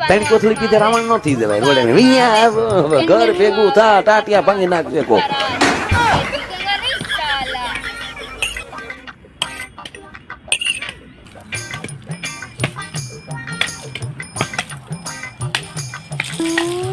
ત્રણ કોથળી કીધે રાવણ નો થઈ જવાય રોડે ઘર ભેગું થા ટાટિયા ભાંગી નાખજે કોક. પુષ્પરાજ.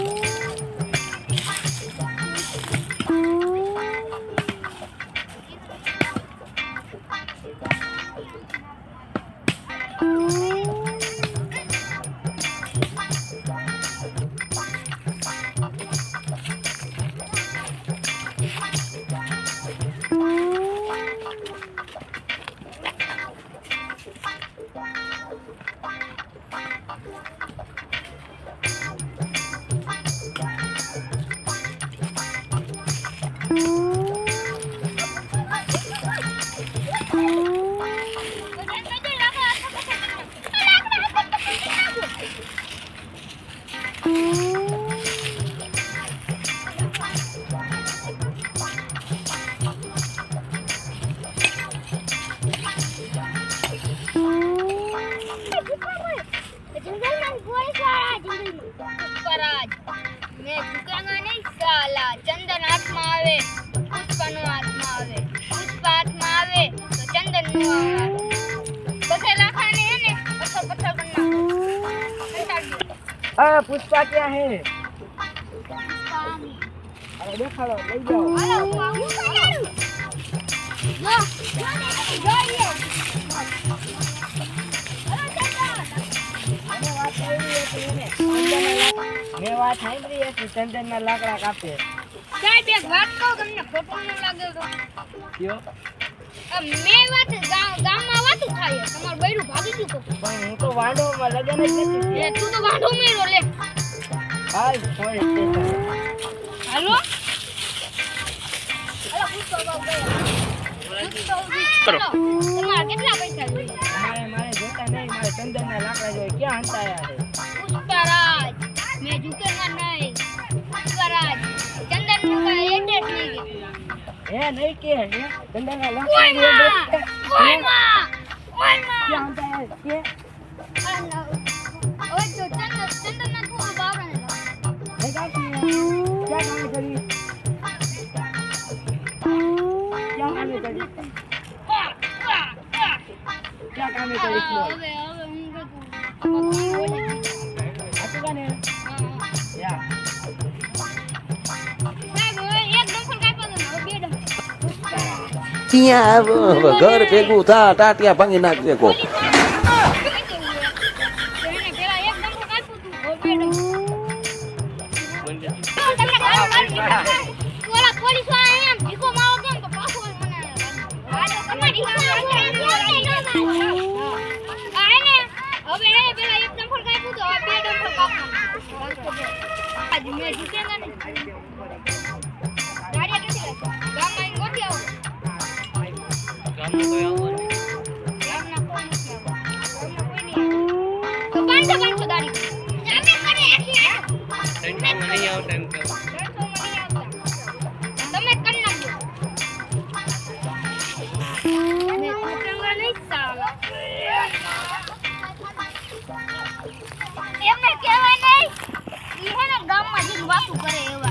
સાલા ચંદન હાથમાં આવે પુષ્પાનો હાથમાં આવે પુષ્પા હાથમાં આવે તો ચંદન નું આવે બધે લાખાને હે ને પથ્થર પથ્થર કરી નાખો કંટાળી ગયો. આ પુષ્પા ક્યાં હે પુષ્પા આમ. અરે દેખાડો લઈ જાઓ હાલો, હું આવું છું. લો, જોઈએ. હાલો, ચંદન. મને વાત આવી હતી એને ચંદનના લાકડા- મેં વાત સાંભળી હતી ચંદનના લાકડા કાપે સાહેબ એક વાત કહું તમને ખોટું ન લાગે તો. કયો? મેં વાત ગા- ગામમાં વાતું થાય. તમારું બૈરું ભાગી ગયું પણ હું તો વાંઢોમાં લગન જ નથી એ તું તો વાંઢો મેરો લે. હાલ સ્ટેશન હાલો? કેટલા પૈસા જોઈએ મારે મારે જોતા નહીં મારે ચંદનના લાકડા જોઈએ ક્યાં હંતાયા છે? પુષ્પરાજ મેં ઝુકેગા નહીં. કાંઈ એડેટ નહીં હે નહીં કે હે ચંદનના ઓય લાકડા માં જોઈએ. ઓયમાં ઓયમાં ક્યાં હંતાયા છે? કે ઓય તો ચંદન ચંદન ના થોડું બાવરાને લાવ. હે કાકી, ક્યાં કામે કરી ક્યાં કામે કરી આ, આ, આ. ક્યાં કામે હા, કરી બોલ. હવે હવે હું કીધું આવ, ઘર ભેગું થા ટાટિયા ભાંગી નાખજે કો હવે એમને કહેવાય નહીં ઈ હે ને ગામમાં જઈને વાતું કરે એવા.